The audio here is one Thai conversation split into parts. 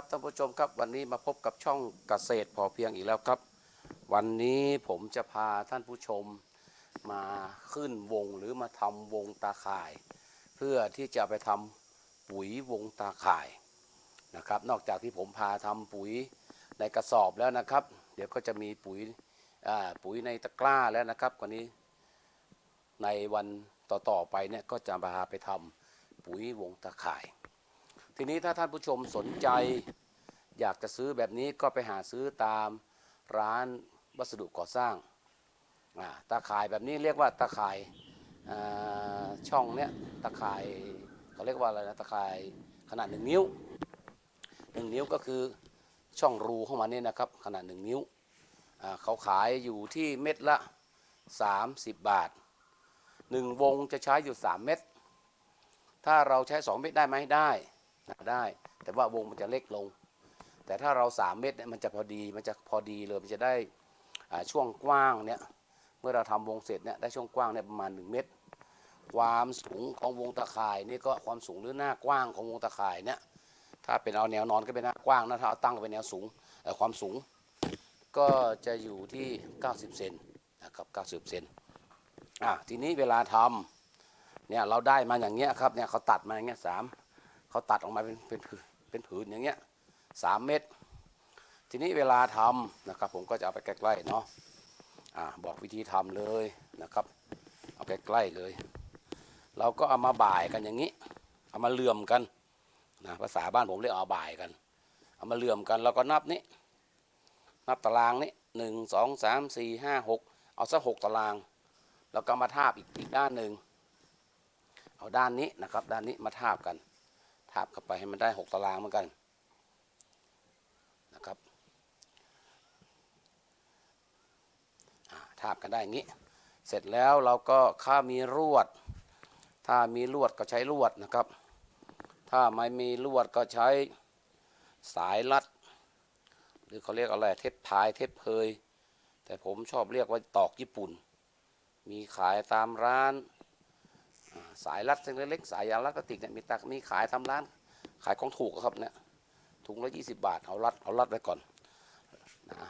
ครับท่านผู้ชมครับวันนี้มาพบกับช่องเกษตรพอเพียงอีกแล้วครับ วันนี้ผมจะพาท่านผู้ชมมาขึ้นวงหรือมาทำวงตาข่าย เพื่อที่จะไปทำปุ๋ยวงตาข่ายนะครับ นอกจากที่ผมพาทำปุ๋ยในกระสอบแล้วนะครับ เดี๋ยวก็จะมีปุ๋ยปุ๋ยในตะกร้าแล้วนะครับกว่านี้ในวันต่อๆไปเนี่ยก็จะพาไปทำปุ๋ยวงตาข่าย ทีนี้ถ้าท่านผู้ชมสนใจ อยากจะซื้อแบบนี้ก็ไปหาซื้อตามร้านวัสดุก่อสร้างตาข่ายแบบนี้เรียกว่าตาข่ายาช่องเนี้ยตาข่ายเขาเรียกว่าอะไรนะตาข่ายขนาดหนึ่งนิ้วหนึ่งนิ้วก็คือช่องรูเข้ามาเนี่ยนะครับขนาดหนึ่งนิ้วเขาขายอยู่ที่เม็ดละ 30 บาทหนึ่งวงจะใช้อยู่ 3 เม็ดถ้าเราใช้ 2 เม็ดได้ไหมได้ ได้ แต่ว่าวงมันจะเล็กลง แต่ถ้าเรา 3 เม็ดเนี่ยมันจะพอดีมันจะพอดีเลยมันจะได้ช่วงกว้างเนี่ยเมื่อเราทำวงเสร็จเนี่ยได้ช่วงกว้างเนี่ยประมาณ 1 เมตร ความสูงของวงตะข่ายนี่ก็ความสูงหรือหน้ากว้างของวงตะข่ายเนี่ยถ้าเป็นเอาแนวนอนก็เป็นหน้ากว้างนะถ้าเอาตั้งเป็นแนวสูงเอ่ความสูงก็จะอยู่ที่ 90 เซนนะครับ90 เซนอะทีนี้เวลาทำเนี่ยเราได้มาอย่างเงี้ยครับเนี่ยเขาตัดมาอย่างเงี้ยสาม เขาตัดออกมาเป็นเป็นผืนเป็นผืนอย่างเงี้ยสามเม็ดทีนี้เวลาทำนะครับ ผมก็จะเอาไปใกล้ๆเนาะอ่าบอกวิธีทำเลยนะครับ เอาใกล้ๆเลย เราก็เอามาบ่ายกันอย่างนี้ เอามาเลื่อมกันนะภาษาบ้านผมเรียกเอาบ่ายกัน เอามาเลื่อมกันแล้วก็นับนี้ นับตารางนี้หนึ่งสองสามสี่ห้าหกเอาสักหกตาราง แล้วก็มาทาบอีกอีกด้านหนึ่งเอาด้านนี้นะครับ ด้านนี้มาทาบกันาบเข้าไปให้มันได้6ตารางเหมือนกันนะครับอ่าทาบกันได้อย่างนี้ เสร็จแล้วเราก็ถ้ามีลวด ถ้ามีลวดก็ใช้ลวดนะครับ ถ้าไม่มีลวดก็ใช้สายรัด หรือเขาเรียกอะไรเทปพายเทปเพยแต่ผมชอบเรียกว่าตอกญี่ปุ่น มีขายตามร้าน สายรัดเส้นเล็กๆสายยางรัดพลาสติกเนี่ยมีตักมีขายทำร้าน ขายของถูกครับเนี่ยถุงละยี่สิบาทเอารัดเอารัดไว้ก่อนนะ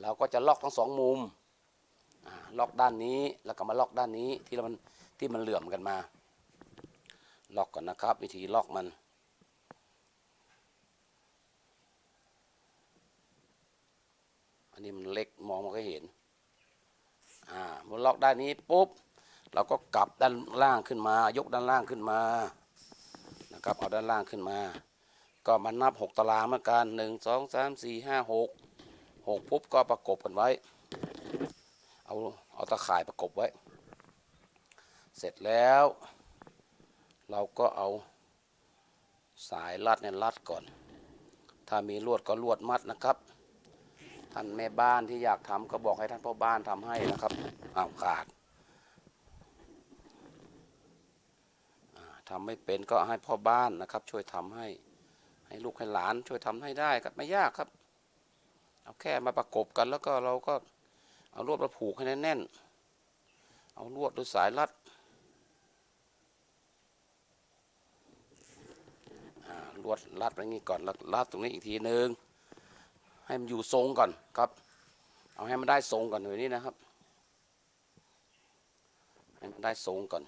เราก็จะล็อกทั้งสองมุมล็อกด้านนี้แล้วก็มาล็อกด้านนี้ที่มันที่มันเหลื่อมกันมาล็อกก่อนนะครับ วิธีล็อกมันอันนี้มันเล็กมองมันก็เห็นอ่ามันล็อกด้านนี้ปุ๊บ เราก็กลับด้านล่างขึ้นมา ยกด้านล่างขึ้นมานะครับเอาด้านล่างขึ้นมา ก็มานับ 6 ตารางเหมือนกัน1 2 3 4 5 6 6ปุ๊บก็ประกบกันไว้ เอาเอาตะข่ายประกบไว้ เสร็จแล้ว เราก็เอาสายรัดเนี่ยรัดก่อน ถ้ามีลวดก็ลวดมัดนะครับท่านแม่บ้านที่อยากทำก็บอกให้ท่านพ่อบ้านทำให้นะครับอ้าวขาด ทำไม่เป็นก็ให้พ่อบ้านนะครับ ช่วยทำให้ ให้ลูกให้หลาน ช่วยทำให้ได้ครับไม่ยากครับ เอาแค่มาประกบกันแล้วก็เราก็เอาลวดมาผูกให้แน่นๆเอาลวดหรือสายรัดอ่าลวดรัดไว้งี้ก่อนแล้วรัดตรงนี้อีกทีหนึ่งให้มันอยู่ทรงก่อนครับ เอาให้มันได้ทรงก่อนแบบนี้นะครับ ให้มันได้ทรงก่อน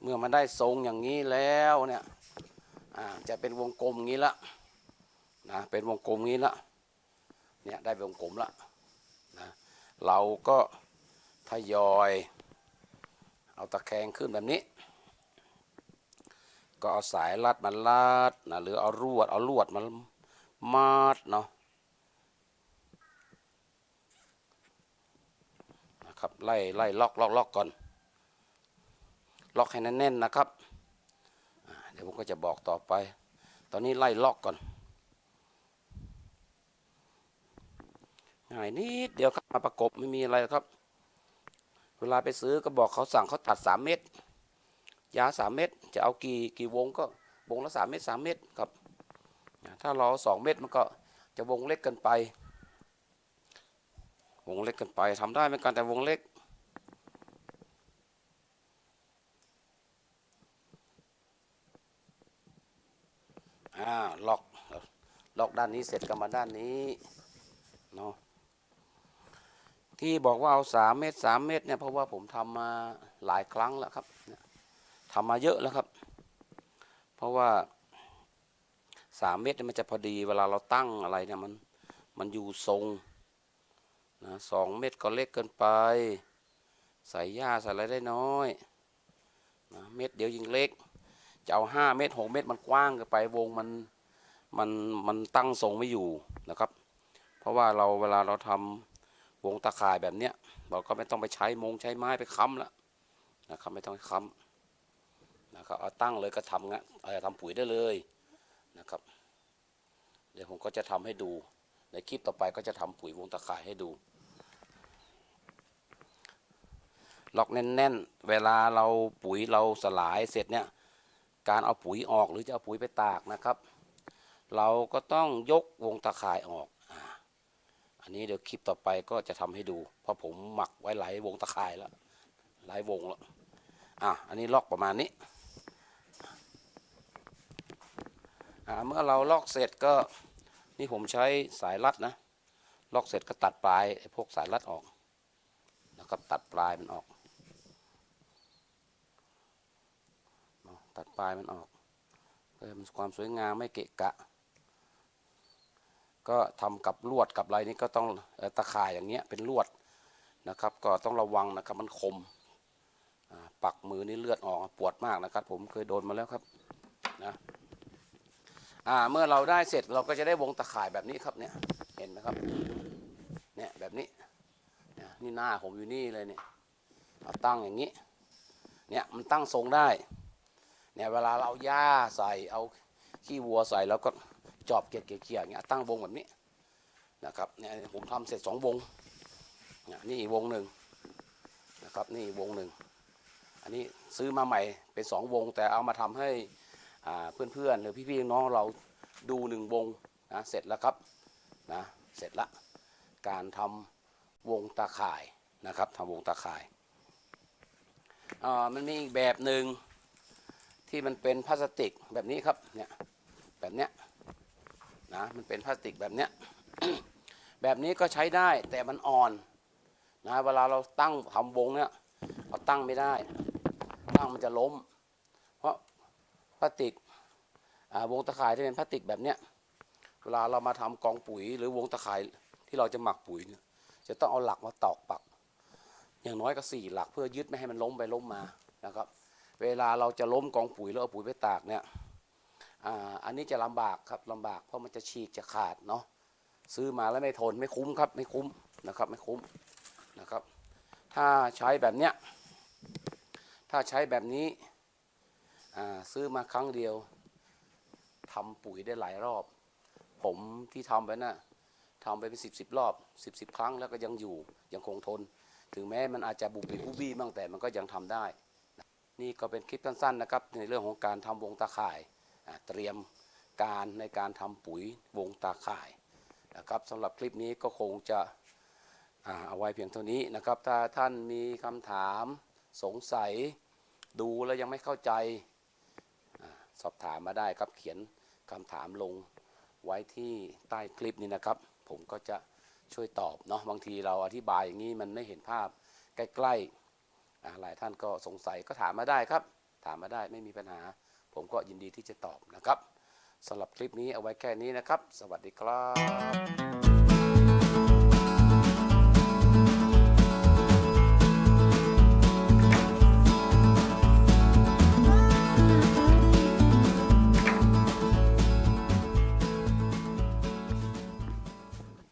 เมื่อมันได้ทรงอย่างนี้แล้วเนี่ยจะเป็นวงกลมอย่างนี้ละนะเป็นวงกลมอย่างนี้ละเนี่ยได้วงกลมละนะเราก็ทยอยเอาตะแคงขึ้นแบบนี้ ก็เอาสายรัดมาลัดนะหรือเอารวดเอาลวดมามัดเนาะนะครับไล่ไล่ล็อกล็อกล็อกก่อน ล็อกให้แน่นๆนะครับ เดี๋ยวผมก็จะบอกต่อไป ตอนนี้ไล่ล็อกก่อน ง่ายนิดเดียวครับมาประกบไม่มีอะไรครับ เวลาไปซื้อก็บอกเขาสั่งเขาตัดสามเม็ด ยาสามเม็ด จะเอากี่กี่วงก็วงละสามเม็ดสามเม็ดครับ ถ้าเราสองเม็ดมันก็จะวงเล็กเกินไป วงเล็กเกินไปทำได้เหมือนกันแต่วงเล็ก อ่าล็อกล็อก ด้านนี้เสร็จก็มาด้านนี้เนาะที่บอกว่าเอาสามเมตรสามเมตรเนี่ยเพราะว่าผมทำมาหลายครั้งแล้วครับเนี่ยทำมาเยอะแล้วครับ เพราะว่าสามเมตรมันจะพอดีเวลาเราตั้งอะไรเนี่ยมันมันอยู่ทรงนะสองเมตรก็เล็กเกินไป ใส่หญ้าใส่อะไรได้น้อยนะเม็ดเดียวยิงเล็ก จะเอาห้าเมตรหกเมตรมันกว้างเกินไปวงมัน มันมันตั้งทรงไม่อยู่นะครับ เพราะว่าเราเวลาเราทำวงตะข่ายแบบเนี้ยเราก็ไม่ต้องไปใช้มงใช้ไม้ไปค้ำแล้วนะครับไม่ต้องค้ำนะครับเอาตั้งเลยก็ทำงะเออทำปุ๋ยได้เลยนะครับ เดี๋ยวผมก็จะทำให้ดู ในคลิปต่อไปก็จะทำปุ๋ยวงตะข่ายให้ดู ล็อกแน่นๆ เวลาเราปุ๋ยเราสลายเสร็จเนี่ยการเอาปุ๋ยออกหรือจะเอาปุ๋ยไปตากนะครับ เราก็ต้องยกวงตะข่ายออกอันนี้เดี๋ยวคลิปต่อไปก็จะทำให้ดู เพราะผมหมักไว้หลายวงตะข่ายแล้วหลายวงแล้วอะอันนี้ลอกประมาณนี้อ่าเมื่อเราลอกเสร็จก็นี่ผมใช้สายรัดนะ ลอกเสร็จก็ตัดปลายพวกสายรัดออกนะครับตัดปลายมันออก ตัดปลายมันออกเพื่มันความสวยงามไม่เกะกะ ก็ทำกับลวดกับอะไรนี่ก็ต้องตะข่ายอย่างเงี้ยเป็นลวดนะครับ ก็ต้องระวังนะครับมันคมปักมือนี่เลือดออกปวดมากนะครับ ผมเคยโดนมาแล้วครับนะอ่าเมื่อเราได้เสร็จเราก็จะได้วงตะข่ายแบบนี้ครับเนี่ยเห็นไหมครับเนี่ยแบบนี้เนี่ยนี่หน้าผมอยู่นี่เลยเนี่ยเอาตั้งอย่างนี้เนี่ยมันตั้งทรงได้เนี่ยเวลาเราเอาหญ้าใส่เอาขี้วัวใส่แล้วก็ จอบเกี่ยเกี่ยอย่างเงี้ยตั้งวงแบบนี้นะครับเนี่ยผมทำเสร็จสองวงนี่วงหนึ่งนะครับนี่วงหนึ่งอันนี้ซื้อมาใหม่เป็นสองวง แต่เอามาทำให้อ่าเพื่อนๆหรือพี่ๆน้องเราดูหนึ่งวงนะเสร็จแล้วครับนะเสร็จละการทำวงตาข่ายนะครับทำวงตาข่ายมันมีอีกแบบหนึ่งที่มันเป็นพลาสติกแบบนี้ครับเนี่ยแบบเนี้ย นะมันเป็นพลาสติกแบบเนี้ย แบบนี้ก็ใช้ได้แต่มันอ่อนนะเวลาเราตั้งทำวงเนี่ยเราตั้งไม่ได้ ตั้งมันจะล้ม เพราะพลาสติกวงตะข่ายที่เป็นพลาสติกแบบเนี้ยเวลาเรามาทำกองปุ๋ย หรือวงตะข่ายที่เราจะหมักปุ๋ยเนี่ยจะต้องเอาหลักมาตอกปัก อย่างน้อยก็สี่หลักเพื่อยึดไม่ให้มันล้มไปล้มมานะครับ เวลาเราจะล้มกองปุ๋ยแล้วเอาปุ๋ยไปตากเนี่ย อันนี้จะลำบากครับลำบากเพราะมันจะฉีกจะขาดเนาะซื้อมาแล้วไม่ทนไม่คุ้มครับไม่คุ้มนะครับไม่คุ้มนะครับ ถ้าใช้แบบเนี้ยถ้าใช้แบบนี้ซื้อมาครั้งเดียวทำปุ๋ยได้หลายรอบ ผมที่ทำไปนะ่ะทำไปเป็นสิบสิบรอบสิบสิบครั้งแล้วก็ยังอยู่ยังคงทน ถึงแม้มันอาจจะบุบบิบุบี้บ้างแต่มันก็ยังทำได้ นี่ก็เป็นคลิปสั้นๆนะครับ ในเรื่องของการทำวงตาข่าย เตรียมการในการทำปุ๋ยวงตาข่ายนะครับสำหรับคลิปนี้ก็คงจะเอาไว้เพียงเท่านี้นะครับ ถ้าท่านมีคำถามสงสัยดูแล้วยังไม่เข้าใจสอบถามมาได้ครับเขียนคำถามลงไว้ที่ใต้คลิปนี้นะครับ ผมก็จะช่วยตอบเนาะบางทีเราอธิบายอย่างนี้มันไม่เห็นภาพใกล้ๆอ่าหลายท่านก็สงสัยก็ถามมาได้ครับ ถามมาได้ไม่มีปัญหา ผมก็ยินดีที่จะตอบนะครับสำหรับคลิปนี้เอาไว้แค่นี้นะครับ สวัสดีครับ